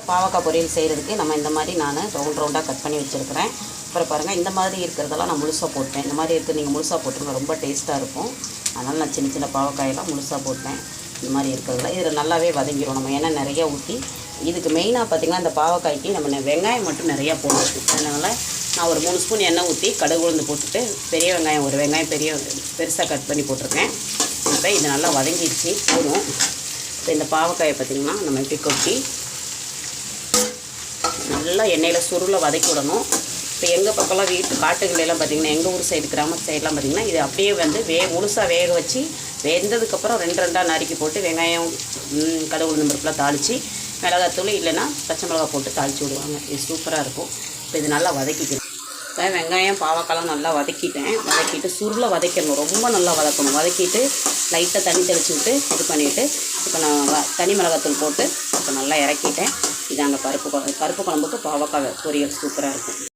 பாவக்காய் பொரியல் செய்கிறதுக்கு நம்ம இந்த மாதிரி நான் ரவுண்ட் ரவுண்டாக கட் பண்ணி வச்சுருக்கிறேன். அப்புறம் பாருங்கள் இந்த மாதிரி இருக்கிறதெல்லாம் நான் முழுசாக போட்டேன் இந்த மாதிரி இருக்குது நீங்கள் முழுசாக போட்டுருங்க ரொம்ப டேஸ்ட்டாக இருக்கும். அதனால் நான் சின்ன சின்ன பாவக்காயெல்லாம் முழுசாக போட்டேன் இந்த மாதிரி இருக்கிறதெல்லாம். இதில் நல்லாவே வதங்கிடும் நம்ம எண்ணெய் நிறையா ஊற்றி இதுக்கு மெயினாக பார்த்திங்கன்னா இந்த பாவக்காய்க்கு நம்ம வெங்காயம் மட்டும் நிறையா போடணும். அதனால் நான் ஒரு மூணு ஸ்பூன் எண்ணெய் ஊற்றி கடுகு உளுந்து போட்டுட்டு பெரிய வெங்காயம் ஒரு வெங்காயம் பெரிய பெருசாக கட் பண்ணி போட்டிருக்கேன். இப்போ இது நல்லா வதங்கிடுச்சு போதும். இப்போ இந்த பாவக்காயை பார்த்திங்கன்னா நம்ம இப்படி கொட்டி நல்லா எண்ணெயில் சுருளை வதக்கி விடணும். இப்போ எங்கள் பக்கம்லாம் வீட்டு காட்டுகளெல்லாம் பார்த்திங்கன்னா எங்கள் ஊர் சைடு கிராமத்து சைடெலாம் பார்த்திங்கன்னா இது அப்படியே வந்து வே முழுசாக வேக வச்சு வெந்ததுக்கப்புறம் ரெண்டு ரெண்டாக நறுக்கி போட்டு வெங்காயம் கடவுள் கடுகு உளுந்தம் பருப்புலாம் தாளித்து மிளகாத்தூள் இல்லைன்னா பச்சை மிளகா போட்டு தாளித்து விடுவாங்க. இது சூப்பராக இருக்கும். இப்போ இது நல்லா வதக்கிக்கணும். இப்போ வெங்காயம் பாவக்காலாம் நல்லா வதக்கிட்டேன். வதக்கிட்டு சுருளை வதக்கணும். ரொம்ப நல்லா வதக்கணும். வதக்கிட்டு லைட்டாக தண்ணி தெளிச்சு விட்டு இது பண்ணிவிட்டு இப்போ நான் வ- தனி மிளகாத்தூள் போட்டு இப்போ நல்லா இறக்கிட்டேன். இதாங்க பருப்பு குழ- பருப்பு குழம்புக்கு பாவக்காய் பொரியல் சூப்பராக இருக்கும்.